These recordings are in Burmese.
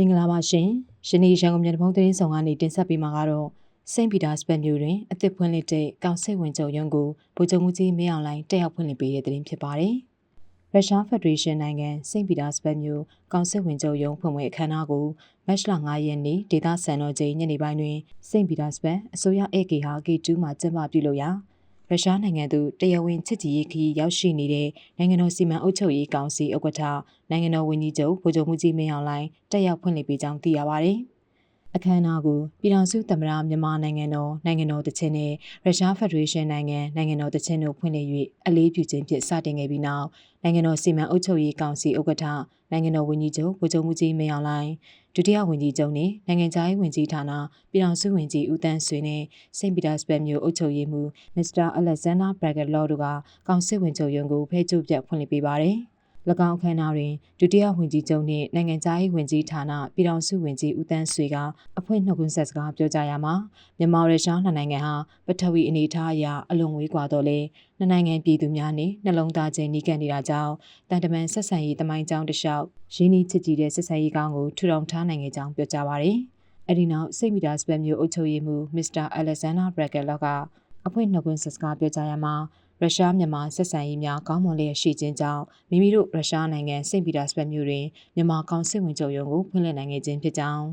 မင်္ဂလာပါရှင်။ယနေ့ရန်ကုန်မြို့တပုံးသတင်းဆောင်ကနေတင်ဆက်ပေးမှာကတော့စိန့်ပီတာစပက်မြို့တွင်အသစ်ဖွင့်လှစ်တဲ့ကောင်စစ်ဝင်ချုပ်ရုံးကိုဗိုလ်ချုပ်မှုကြီးမင်းအောင်လှိုင်တက်ရောက်ဖွင့်လှစ်ပေးတဲ့သတင်းဖြစ်ပါတယ်။ရုရှားဖက်ဒရေးရှင်းနိုင်ငံစိန့်ပီတာစပက်မြို့ကောင်စစ်ဝင်ချုပ်ရုံးဖွင့်ပွဲအခမ်းအနားကိုမတ်လ9ရက်နေ့ဒေသစံတော်ချိန်ညနေပိုင်းတွင်စိန့်ပီတာစပက်အစိုးရအေကေဟာ K2 မှာကျင်းပပြုလုပ်ရာ ရုရှားနိုင်ငံသူတရားဝင်ချစ်ကြည်ရေးခီးရောက်ရှိနေတဲ့နိုင်ငံတော်စီမံအုပ်ချုပ်ရေးကောင်စီဥက္ကဋ္ဌနိုင်ငံတော်ဝန်ကြီးချုပ်ဗိုလ်ချုပ်မှုကြီးမင်းအောင်လှိုင်တက်ရောက်ဖွင့်လှစ်ပေးကြောင်းသိရပါတယ်။ အခမ်းအနားကိုပြည်ထောင်စုသမ္မတမြန်မာနိုင်ငံတော်နိုင်ငံတော်တချင်းနဲ့ရုရှားဖက်ဒရေးရှင်းနိုင်ငံနိုင်ငံတော်တချင်းတို့ဖွင့်လှစ်၍အလေးပြုခြင်းဖြင့်စတင်ခဲ့ပြီးနောက်နိုင်ငံတော်စီမံအုပ်ချုပ်ရေးကောင်စီဥက္ကဋ္ဌနိုင်ငံတော်ဝန်ကြီးချုပ်ဗိုလ်ချုပ်မှုကြီးမင်းအောင်လှိုင်ဒုတိယဝန်ကြီးချုပ်နဲ့နိုင်ငံခြားရေးဝန်ကြီးဌာနပြည်ထောင်စုဝန်ကြီးဦးတန်းဆွေနဲ့စိန့်ပီတာစဘတ်မြို့အုပ်ချုပ်ရေးမှူးမစ္စတာအလက်ဇန်နာဘရဂက်လော့တို့ကကောင်စစ်ဝင်ချုပ်ရုံးကိုဖဲကျုပ်ပြတ်ဖွင့်လှစ်ပေးပါတယ်။၎ င်းအခမ်းအနားတွင်ဒုတိယဝန်ကြီးချုပ်နှင့်နိုင်ငံခြားရေးဝန်ကြီးဌာနပြည်ထောင်စုဝန်ကြီးဦးတန်းဆွေကအဖွင့်နှုတ်ခွန်းဆက်စကားပြောကြားရမှာမြန်မာရုရှားနှစ်နိုင်ငံဟာပထဝီအနေအထားအရအလွန်ဝေးကွာတော့လေနှစ်နိုင်ငံပြည်သူများနှင့်နှလုံးသားချင်းနှီးကပ်နေတာကြောင့်တန်တမန်ဆက်ဆံရေးတမိုင်းကြောင်းတစ်လျှောက်ရင်းနှီးချစ်ကြည်တဲ့ဆက်ဆံရေးကောင်းကိုထူထောင်ထားနိုင်ခဲ့ကြောင်းပြောကြားပါရယ်။အဲဒီနောက်စိတ်မီတာစပက်မျိုးအုပ်ချုပ်ရေးမှူးမစ္စတာအလက်ဇန်နာဘရက်ကလော့ကအဖွင့်နှုတ်ခွန်းဆက်စကားပြောကြားရမှာ ရုရှားမြန်မာဆက်ဆံရေးများကောင်းမွန်လျက်ရှိခြင်းကြောင့်မိမိတို့ရုရှားနိုင်ငံစိန့်ပီတာစဘတ်မြို့တွင်မြန်မာကောင်စစ်ဝင်ချုပ်ရုံးကိုဖွင့်လှစ်နိုင်ခဲ့ခြင်းဖြစ်ကြောင်း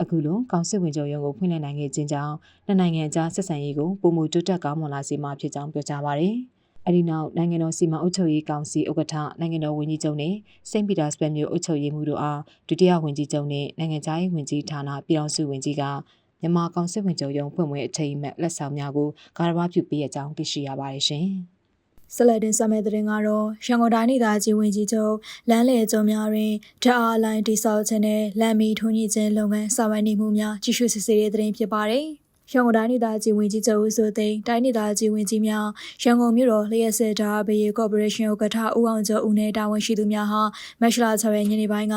အခုလိုကောင်စစ်ဝင်ချုပ်ရုံးကိုဖွင့်လှစ်နိုင်ခဲ့ခြင်းကြောင့်နှစ်နိုင်ငံကြားဆက်ဆံရေးကိုပုံမှုတိုးတက်ကောင်းမွန်လာစေမှာဖြစ်ကြောင်းပြောကြားပါရယ်။အဲဒီနောက်နိုင်ငံတော်စီမံအုပ်ချုပ်ရေးကောင်စီဥက္ကဋ္ဌနိုင်ငံတော်ဝန်ကြီးချုပ်နဲ့စိန့်ပီတာစဘတ်မြို့အုပ်ချုပ်ရေးမှူးတို့အားဒုတိယဝန်ကြီးချုပ်နဲ့နိုင်ငံခြားရေးဝန်ကြီးဌာနပြည်ထောင်စုဝန်ကြီးက မြန်မာကောင်စစ်ဝင်ချုပ်ရုံးဖွင့်ပွဲအထိမ်းအမှတ်လက်ဆောင်များကိုကာရဝပြုပေးရကြောင်းသိရှိရပါတယ်ရှင်။ဆလဒင်ဆမဲ့တဲ့ရင်ကတော့ရန်ကုန်တိုင်းဒေသကြီးဝင်ကြီးချုပ်လမ်းလေကျုံများတွင်ဓာတ်အားလိုင်းတိစောက်ခြင်းနဲ့လမ်းမီထွန်းညှိခြင်းလုပ်ငန်းဆောင်ရွက်နေမှုများကြီးစုစစ်ဆေးတဲ့တဲ့ရင်ဖြစ်ပါတယ်။ ရန်ကုန်တိုင်းဒေသကြီးဝင်ကြီးချုပ်ဦးစိုးသိန်းတိုင်းဒေသကြီးဝင်ကြီးများရန်ကုန်မြို့တော်လျှက်စစ်ဓာတ်ဘေးကော်ပိုရေးရှင်းဥက္ကဋ္ဌဦးအောင်ကျော်ဦးနဲ့တာဝန်ရှိသူများဟာမက်ရှလာ6ရက်ညနေပိုင်းက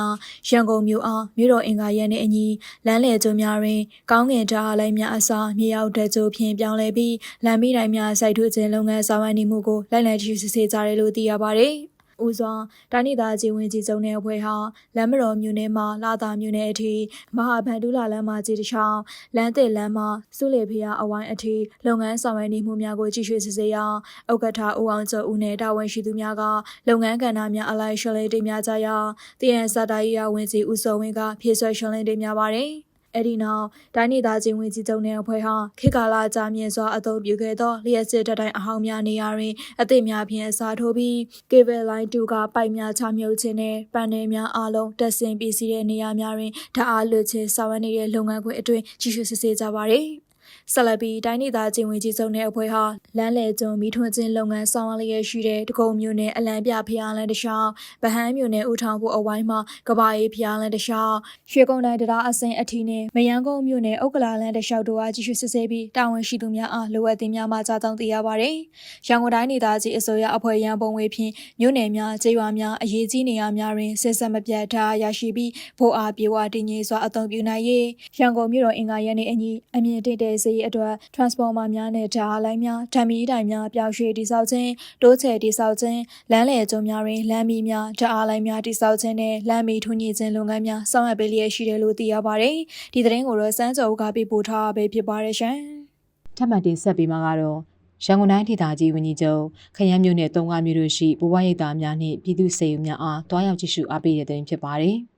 ရန်ကုန်မြို့အောင်မြို့တော်အင်္ဂါရက်နဲ့အညီလမ်းလေကျုံများတွင်ကောင်းကင်ဓာတ်အားလိုင်းများအစားမြေရောက်တဲ့ကျိုးဖြင့်ပြောင်းလဲပြီးလမ်းမီးတိုင်းများစိုက်ထုတ်ခြင်းလုပ်ငန်းဆောင်ရွက်နေမှုကိုလိုက်လံကြည့်စစ်ဆေးကြတယ်လို့သိရပါတယ်။ ဦးစွာတိုင်းဒေသကြီးဝင်ကြီးစုံတဲ့အဖွဲ့ဟာလမ်းမတော်မြို့နယ်မှာလာသာမြို့နယ်အထိမဟာဗန္ဒူလာလမ်းမကြီးတစ်ချောင်းလမ်းသစ်လမ်းမှာစုလေဖျားအဝိုင်းအထိလုပ်ငန်းဆောင်ရွက်နေမှုများကိုကြည့်ရှုစစ်ဆေးရာဥက္ကဋ္ဌဦးအောင်ကျော်ဦးနဲ့တာဝန်ရှိသူများကလုပ်ငန်းကဏ္ဍများအလိုက်ရှင်းလင်းတင်ပြကြရာတည်ရန်စတာရေးရဝင်ကြီးဦးစောဝင်းကဖြည့်ဆွဲရှင်းလင်းတင်ပြပါတယ်။ အဲ့ဒီနောက်တိုင်းဒေသကြီးဝင်ကြီးချုပ်နယ်အဖွဲ့ဟာခေတ်ကာလကြာမြင့်စွာအသုံးပြုခဲ့သောလျှက်စစ်တပ်တိုင်းအဟောင်းများနေရာတွင်အသစ်များဖြင့်အစားထိုးပြီး cable line 2ကပိုက်များချမြုပ်ခြင်းနဲ့ပန်နယ်များအလုံးတက်ဆင်ပစ္စည်းတဲ့နေရာများတွင်ဓာတ်အားလွှတ်ခြင်းဆောင်ရွက်နေတဲ့လုပ်ငန်းခွင်အတွင်းကြီးစုစစ်ဆေးကြပါသည်။ ဆက်လက်ပြီးတိုင်းဒေသကြီးဝင်ကြီးစုံတဲ့အဖွဲ့ဟာလမ်းလေကျုံမိထွန်းခြင်းလုပ်ငန်းဆောင်ရွက်လျက်ရှိတဲ့တကုံမြို့နယ်အလံပြဖျားလန်းတခြားဗဟန်းမြို့နယ်ဦးထောင်ဖို့အဝိုင်းမှာကဘာရေးဖျားလန်းတခြားရွှေကုန်းတိုင်းတရားအစင်အထီးနဲ့မယန်းကုန်းမြို့နယ်ဥက္ကလာလန်းတလျှောက်တို့အားကြီးစုစစ်ဆေးပြီးတာဝန်ရှိသူများအားလိုအပ်သည်များမှကြားတောင်းသိရပါတယ်။ရန်ကုန်တိုင်းဒေသကြီးအစိုးရအဖွဲ့ရန်ပုံငွေဖြင့်မြို့နယ်များကျေးရွာများအရေးကြီးနေရာများတွင်စစ်ဆက်မပြတ်ထားရရှိပြီးဖို့အားပြေဝတည်ငြိမ်စွာအသုံးပြုနိုင်ရေးရန်ကုန်မြို့တော်အင်္ဂါရက်နေ့အညီအမြင့်တင့်တဲ့စေးအတွက် transformer များနဲ့ဓာတ်အားလိုင်းများဓာတ်မီးတိုင်များပျောက်ရွှေတိစောက်ခြင်းတိုးချဲတိစောက်ခြင်းလမ်းလေကျုံများတွင်လမ်းမီးများဓာတ်အားလိုင်းများတိစောက်ခြင်းနဲ့လမ်းမီးထွန်းညှိခြင်းလုပ်ငန်းများဆောင်ရွက်ပေးလျက်ရှိတယ်လို့သိရပါတယ်ဒီသတင်းကိုတော့စန်းကျော်ကပေးပို့ထားပဲဖြစ်ပါတယ်ရှင်ထပ်မံတင်ဆက်ပေးမှာကတော့ရန်ကုန်တိုင်းဒေသကြီးဝန်ကြီးချုပ်ခရမ်းမြို့နယ်တုံးကားမြို့တို့ရှိဘဝရိပ်သားများနှင့်ပြည်သူ့စေယူများအားတွားရောက်ကြည့်ရှုအားပေးတဲ့တွင်ဖြစ်ပါတယ်။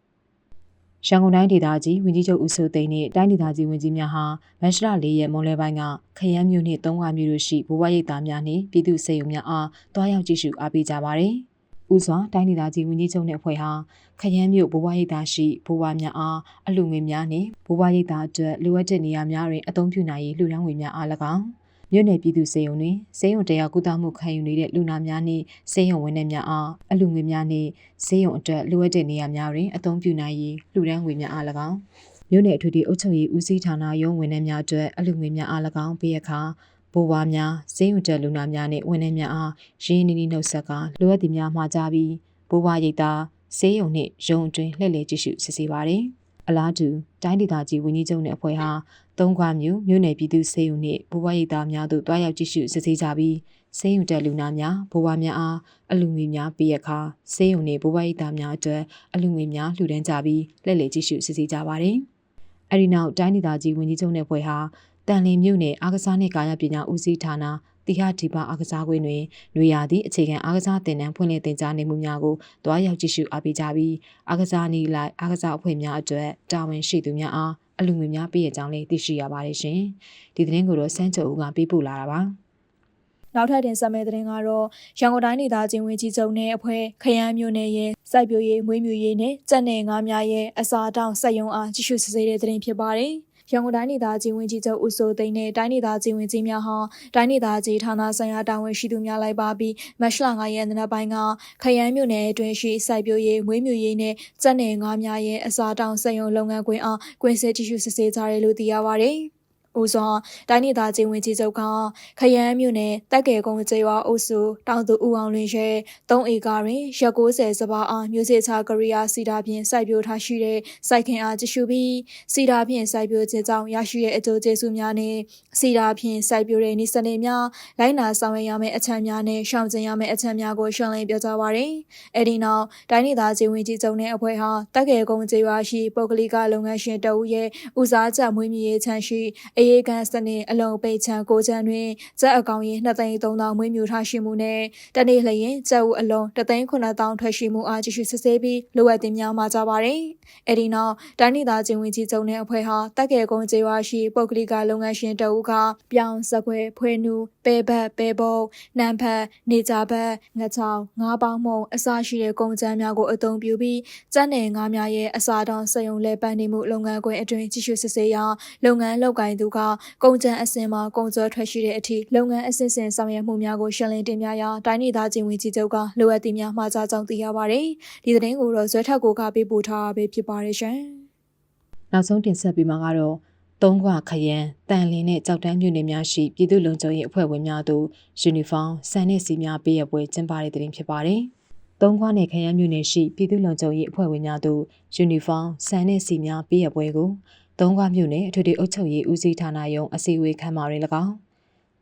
ရန်ကုန်တိုင်းဒေသကြီးဝန်ကြီးချုပ်ဦးစိုးသိန်းနှင့်တိုင်းဒေသကြီးဝန်ကြီးများဟာမတ်လ၄ရက်မွန်လယ်ပိုင်းကခရမ်းမြို့နှင့်သုံးကားမြို့တို့ရှိဘဝရိပ်သားများနှင့်ပြည်သူ့စေယုံများအားတွားရောက်ကြည့်ရှုအားပေးကြပါသည်။ဦးစွာတိုင်းဒေသကြီးဝန်ကြီးချုပ်နှင့်အဖွဲ့ဟာခရမ်းမြို့ဘဝရိပ်သားရှိဘဝများအားအလှူငွေများနှင့်ဘဝရိပ်သားအတွက်လိုအပ်တဲ့နေရာများတွင်အသုံးပြုနိုင်ရေးလှူဒါန်းငွေများအား၎င်း မြို့နယ်ပြည်သူစေယုံတွင်စေယုံတရားကုသမှုခံယူနေတဲ့လူနာများနှင့်စေယုံဝန်ထမ်းများအားအလူငွေများနှင့်စေယုံအတွက်လိုအပ်တဲ့နေရာများတွင်အသုံးပြုနိုင်ရေးလှူဒန်းငွေများအား၎င်းမြို့နယ်အထူးသဖြင့်အုပ်ချုပ်ရေးဦးစီးဌာနရုံးဝန်ထမ်းများအတွက်အလူငွေများအား၎င်းပေးရခါဘိုးဘွားများစေယုံတက်လူနာများနှင့်ဝန်ထမ်းများအားရင်းနှီးနှီးနှုတ်ဆက်ကလိုအပ်သည်များမှာကြားပြီးဘိုးဘွားရိတ်သားစေယုံနှင့်ရုံအတွင်းလှည့်လည်ကြည့်ရှုစစ်ဆေးပါသည် အလားတူတိုင်းဒေသကြီးဝန်ကြီးချုပ်နှင့်အဖွဲ့ဟာသုံးခွာမြို့မြို့နယ်ပြည်သူ့စေယုံနှင့်ဘဝရိပ်သားများတို့တွားရောက်ကြည့်ရှုစစ်ဆေးကြပြီးဆေးရုံတက်လူနာများဘိုးဘွားများအားအလူငွေများပေးရခါဆေးရုံနေဘိုးဘွားရိပ်သားများအတွက်အလူငွေများလှူဒန်းကြပြီးလက်လေကြည့်ရှုစစ်ဆေးကြပါတယ်။အဲဒီနောက်တိုင်းဒေသကြီးဝန်ကြီးချုပ်နဲ့ဖွဲ့ဟာ တန်လင်းမြို့နယ်အားကစားနှင့်ကာယပညာဦးစီးဌာနတိဟဒီပါအားကစားကွင်းတွင်နွေရာသီအခြေခံအားကစားတင်နန်းဖွင့်လှစ်တင်ကြားနေမှုများကိုတွားရောက်ကြည့်ရှုအားပေးကြပြီးအားကစားနည်းလိုက်အားကစားအဖွဲ့များအတွက်တာဝန်ရှိသူများအားအလူငွေများပေးရကြောင်းလည်းသိရှိရပါတယ်ရှင်။ဒီသတင်းကိုတော့စန်းကျော်ဦးကပေးပို့လာတာပါ။နောက်ထပ်တင်ဆက်မယ့်သတင်းကတော့ရန်ကုန်တိုင်းဒေသကြီးဝင်ကြီးချုပ်နဲ့အဖွဲ့ခရမ်းမြို့နယ်ရဲ့စိုက်ပျိုးရေးမွေးမြူရေးနဲ့စက်နယ်ငါးများရဲ့အစာတောင်းစက်ယုံအားကြီးစုစစ်ဆေးတဲ့သတင်းဖြစ်ပါတယ်။ ရန်ကုန်တိုင်းဒေသကြီးဝင်ကြီးချုပ်ဦးစိုးသိန်းနဲ့တိုင်းဒေသကြီးဝင်ကြီးများဟာတိုင်းဒေသကြီးဌာနဆိုင်ရာတာဝန်ရှိသူများလိုက်ပါပြီးမတ်လ9ရက်နေ့ပိုင်းကခရမ်းမြို့နယ်အတွင်းရှိစိုက်ပျိုးရေးမွေးမြူရေးနဲ့စက်နယ်ငါးများရဲ့အစာတောင်းစက်ယုံလုပ်ငန်းခွင်အားကွင်းစစ်ကြီးစုစစ်ဆေးကြတယ်လို့သိရပါတယ်။ ဦးစွာတိုင်းဒေသကြီးဝင်ကြီးချုပ်ကခရမ်းမြို့နယ်တက်ကဲကုန်းကျေးရွာအုပ်စုတောင်သူဦးအောင်လင်းရဲ့3ဧကတွင်ရက်60စပါးအားမျိုးစေ့ချကရိယာစီတာဖြင့်စိုက်ပျိုးထားရှိတဲ့စိုက်ခင်အားကြည့်ရှုပြီးစီတာဖြင့်စိုက်ပျိုးခြင်းကြောင့်ရရှိတဲ့အကျိုးကျေးဇူးများနဲ့စီတာဖြင့်စိုက်ပျိုးတဲ့နည်းစနစ်များလိုက်နာဆောင်ရွက်ရမယ့်အချက်များနဲ့ရှောင်ကျဉ်ရမယ့်အချက်များကိုရှင်းလင်းပြောကြားပါရယ်။အဲဒီနောက်တိုင်းဒေသကြီးဝင်ကြီးချုပ်နဲ့အဖွဲ့ဟာတက်ကဲကုန်းကျေးရွာရှိပုဂ္ဂလိကလုပ်ငန်းရှင်တအုပ်ရဲ့ဦးစားချက်မွေးမြူရေးချမ်းရှိအရေးကန်စနစ်အလုံးပိတ်ချံကိုချံတွင်ဇက်အကောင်ရင်2သိန်း3000မွေးမြူထားရှိမှုနဲ့တနေ့လျင်ဇက်ဦးအလုံး3သိန်း9000ထွက်ရှိမှုအားကြည့်ရှုစစ်ဆေးပြီးလိုအပ်တင်များမှာကြပါရယ်။အဲဒီနောက်တိုင်းဒေသကြီးဝင်ကြီးချုပ်နဲ့အဖွဲ့ဟာတက်ကဲကုန်းကျေးရွာရှိပုဂ္ဂလိကလုပ်ငန်းရှင်တအုပ်ကပြောင်းစက်ခွဲဖွေးနူပဲဘက်ပဲပုံနံဖက်နေကြဘက်ငချောင်းငါးပေါင်းမုံအစရှိတဲ့ကုန်ကျန်းများကိုအသုံးပြုပြီးစက်နယ်ငါးများရဲ့အစာတောင်းစက်ရုံလဲပန်းနေမှုလုပ်ငန်းခွင်အတွင်းကြည့်ရှုစစ်ဆေးရာလုပ်ငန်းလုပ်ကိုင်သူကကုန်ကျန်းအစင်မှာကုန်ကျထွက်ရှိတဲ့အထိလုပ်ငန်းအစစ်စင်ဆောင်ရွက်မှုများကိုရှင်းလင်းတင်ပြရာတိုင်းဒေသကြီးဝင်ကြီးချုပ်ကလိုအပ်သည့်များမှာကြားကြောင်းသိရပါတယ်ဒီသတင်းကိုတော့ဇွဲထက်ကိုကပေးပို့ထားတာပဲဖြစ်ပါတယ်ရှင်နောက်ဆုံးတင်ဆက်ပြီးမှာကတော့သုံးခွခရမ်းတန်လင်းနဲ့ကြောက်တန်းမြို့နယ်များရှိပြည်သူ့လုံခြုံရေးအဖွဲ့ဝင်များတို့ယူနီဖောင်းစံနဲ့စီများပေးရပွဲကျင်းပတဲ့တင်ဖြစ်ပါတယ်။သုံးခွနဲ့ခရမ်းမြို့နယ်ရှိပြည်သူ့လုံခြုံရေးအဖွဲ့ဝင်များတို့ယူနီဖောင်းစံနဲ့စီများပေးရပွဲကို သုံးခွမြို့နယ်အထွေထွေအုပ်ချုပ်ရေးဦးစီးဌာနယုံအစည်းအဝေးခန်းမတွင်၎င်း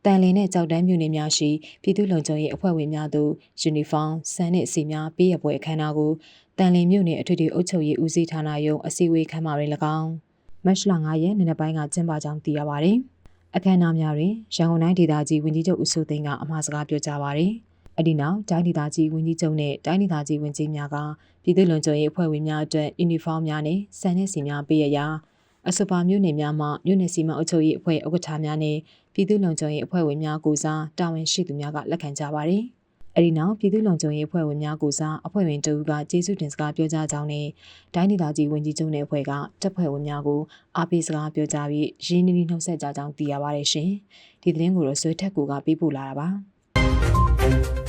တန်လင်းနဲ့ကြောက်တန်းမြို့နယ်များရှိပြည်သူ့လုံခြုံရေးအဖွဲ့ဝင်များတို့ယူနီဖောင်းစံနဲ့စီများပေးရပွဲအခမ်းအနားကိုတန်လင်းမြို့နယ်အထွေထွေအုပ်ချုပ်ရေးဦးစီးဌာနယုံအစည်းအဝေးခန်းမတွင်၎င်းမတ်လ9ရက်နေ့နေ့ပိုင်းကကျင်းပကြောင်းသိရပါတယ်။အခမ်းအနားများတွင်ရန်ကုန်တိုင်းဒေသကြီးဝန်ကြီးချုပ်ဦးစိုးသိန်းကအမှာစကားပြောကြားပါတယ်။အဒီနောက်တိုင်းဒေသကြီးဝန်ကြီးချုပ်နဲ့တိုင်းဒေသကြီးဝန်ကြီးများကပြည်သူ့လုံခြုံရေးအဖွဲ့ဝင်များအတွက်ယူနီဖောင်းများနဲ့စံနှင့်စီများပေးရရာ အစပါမြို့နယ်များမှမြို့နယ်စီမံအုပ်ချုပ်ရေးအဖွဲ့ဥက္ကဋ္ဌများနဲ့ပြည်သူ့လုံခြုံရေးအဖွဲ့ဝင်များကိုစားတာဝန်ရှိသူများကလက်ခံကြပါတယ်။အဲဒီနောက်ပြည်သူ့လုံခြုံရေးအဖွဲ့ဝင်များကိုစားအဖွဲ့ဝင်တဦးကကျေးဇူးတင်စကားပြောကြားကြောင်းနဲ့တိုင်းဒေသကြီးဝန်ကြီးချုပ်နဲ့အဖွဲ့ကတပ်ဖွဲ့ဝင်များကိုအားပေးစကားပြောကြားပြီးရင်းနှီးနှီးနှုတ်ဆက်ကြကြောင်းသိရပါတယ်ရှင်။ဒီသတင်းကိုတော့ဆွေးထက်ကူကပေးပို့လာတာပါ။